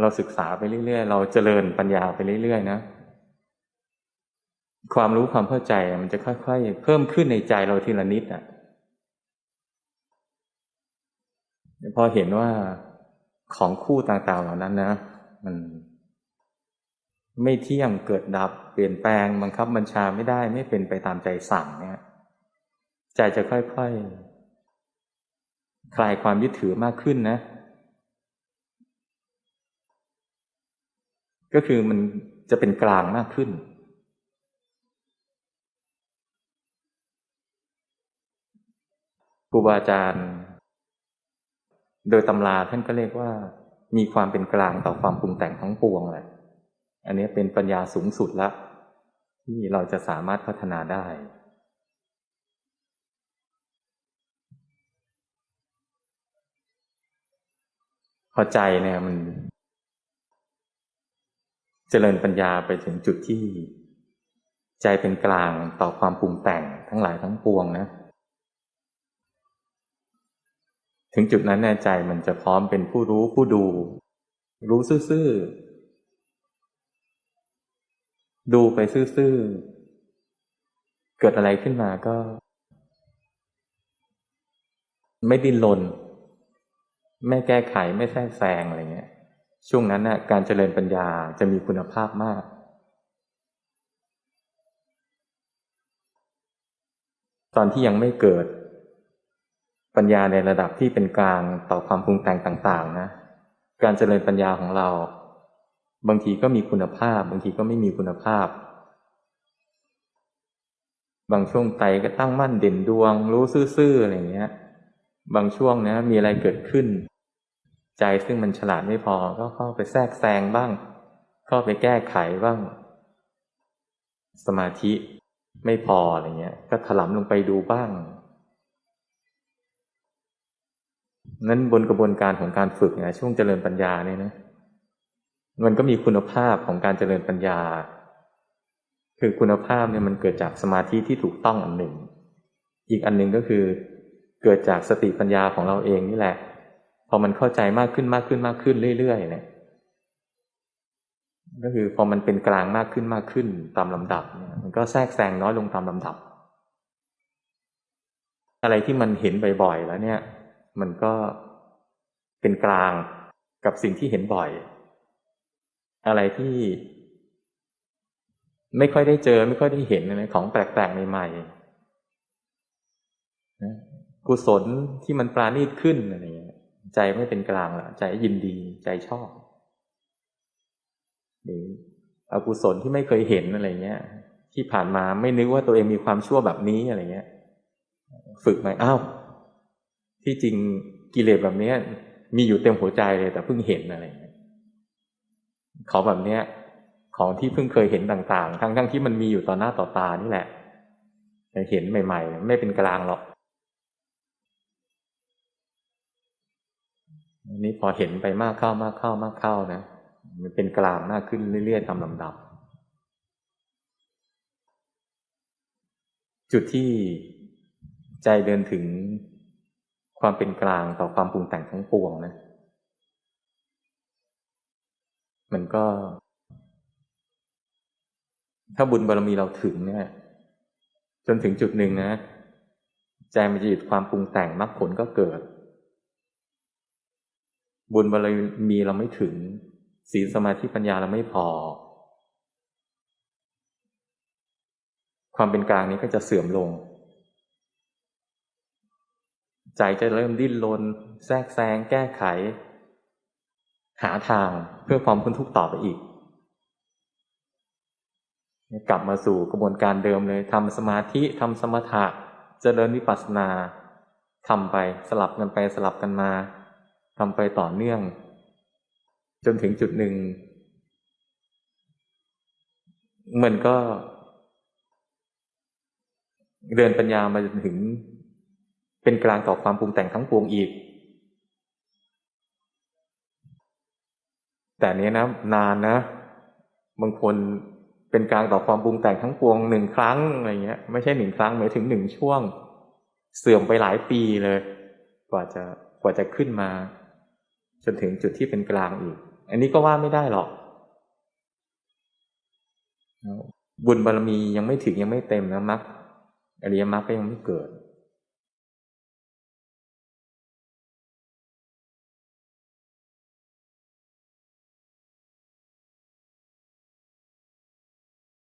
เราศึกษาไปเรื่อยๆ เราเจริญปัญญาไปเรื่อยๆ นะ ความรู้ความเข้าใจมันจะค่อยๆ เพิ่มขึ้นในใจเราทีละนิดอะพอเห็นว่าของคู่ต่างๆเหล่านั้นนะ มันไม่เที่ยงเกิดดับเปลี่ยนแปลงบังคับบัญชาไม่ได้ไม่เป็นไปตามใจสั่งเนี่ยใจจะค่อยๆคลายความยึดถือมากขึ้นนะ ก็คือมันจะเป็นกลางมากขึ้น ครูบาอาจารย์ โดยตำราท่านก็เรียกว่า มีความเป็นกลางต่อความปรุงแต่งทั้งปวงแหละ อันนี้เป็นปัญญาสูงสุดละ ที่เราจะสามารถพัฒนาได้พอใจเนี่ยมัน เจริญปัญญาไปถึงจุดที่ ใจเป็นกลางต่อความปรุงแต่งทั้งหลายทั้งปวงนะ ถึงจุดนั้นแน่ใจมันจะพร้อมเป็นผู้รู้ผู้ดู รู้ซื่อๆดูไปซื่อๆเกิดอะไรขึ้นมาก็ ไม่ดิ้นรนไม่แก้ไขไม่แทรกแซงอะไรเงี้ย ช่วงนั้นนะ่ะการเจริญปัญญาจะมีคุณภาพมาก ตอนที่ยังไม่เกิด ปัญญาในระดับที่เป็นกลางต่อความปรุงแต่งต่าง ๆ นะ การเจริญปัญญาของเรา บางทีก็มีคุณภาพ บางทีก็ไม่มีคุณภาพ บางช่วงใจก็ตั้งมั่นเด่นดวง รู้ซื่อๆอะไรเงี้ย บางช่วงนะมีอะไรเกิดขึ้น ใจซึ่งมันฉลาดไม่พอก็เข้าไปแทรกแซงบ้าง เข้าไปแก้ไขบ้าง สมาธิไม่พออะไรเงี้ย ก็ถลำลงไปดูบ้างนั้นบนกระบวนการของการฝึกเนี่ยช่วงเจริญปัญญาเนี่ยนะมันก็มีคุณภาพของการเจริญปัญญา คือคุณภาพเนี่ยมันเกิดจากสมาธิที่ถูกต้องอันหนึ่ง อีกอันหนึ่งก็คือ เกิดจากสติปัญญาของเราเองนี่แหละ พอมันเข้าใจมากขึ้นมากขึ้นมากขึ้นเรื่อยๆเนี่ยก็คือพอมันเป็นกลางมากขึ้นมากขึ้นตามลำดับเนี่ยมันก็แทรกแซงน้อยลงตามลำดับ อะไรที่มันเห็นบ่อยๆแล้วเนี่ย มันก็เป็นกลางกับสิ่งที่เห็นบ่อย อะไรที่ ไม่ค่อยได้เจอ ไม่ค่อยได้เห็นนะของแปลกๆใหม่ๆกุศลที่มันปราณีตขึ้นอะไรอย่างเงี้ย ใจไม่เป็นกลางละใจยินดีใจชอบ หรืออกุศลที่ไม่เคยเห็นอะไรเงี้ย ที่ผ่านมาไม่นึกว่าตัวเองมีความชั่วแบบนี้อะไรเงี้ย ฝึกไหมอ้าวที่จริงกิเลสแบบเนี้ย มีอยู่เต็มหัวใจเลยแต่เพิ่งเห็นอะไรเงี้ยของแบบเนี้ย ของที่เพิ่งเคยเห็นต่าง ๆ ทั้งๆที่มันมีอยู่ต่อหน้าต่อตานี่แหละเห็นใหม่ ๆ ไม่เป็นกลางหรอก อันนี้พอเห็นไปมากเข้ามากเข้ามากเข้านะมันเป็นกลางมากขึ้นเรื่อยๆตามลำดับ จุดที่ใจเดินถึงความเป็นกลางต่อความปรุงแต่งทั้งปวงนะ มันก็ ถ้าบุญบารมีเราถึงเนี่ย จนถึงจุดหนึ่งนะ ใจมันจะหยุดความปรุงแต่งมรรคผลก็เกิด บุญบารมีเราไม่ถึง ศีลสมาธิปัญญาเราไม่พอ ความเป็นกลางนี้ก็จะเสื่อมลง ใจจะเริ่มดิ้นรนแทรกแซงแก้ไข หาทางเพื่อความพ้นทุกข์ต่อไปอีก กลับมาสู่กระบวนการเดิมเลยทำสมาธิทำสมถะเจริญวิปัสสนาทำไปสลับกันไปสลับกันมา ทำไปต่อเนื่อง จนถึงจุดหนึ่ง มันก็ เดินปัญญามาจนถึง เป็นกลางต่อความปรุงแต่งทั้งปวงอีก แต่เนี้ยนะ นานนะ บางคนเป็นกลางต่อความปรุงแต่งทั้งปวงหนึ่งครั้งอะไรเงี้ย ไม่ใช่หนึ่งครั้งหมายถึงหนึ่งช่วง เสื่อมไปหลายปีเลย กว่าจะกว่าจะขึ้นมา จนถึงจุดที่เป็นกลางอีก อันนี้ก็ว่าไม่ได้หรอก บุญบารมียังไม่ถึงยังไม่เต็มนะมรรคอริยมรรคก็ยังไม่เกิด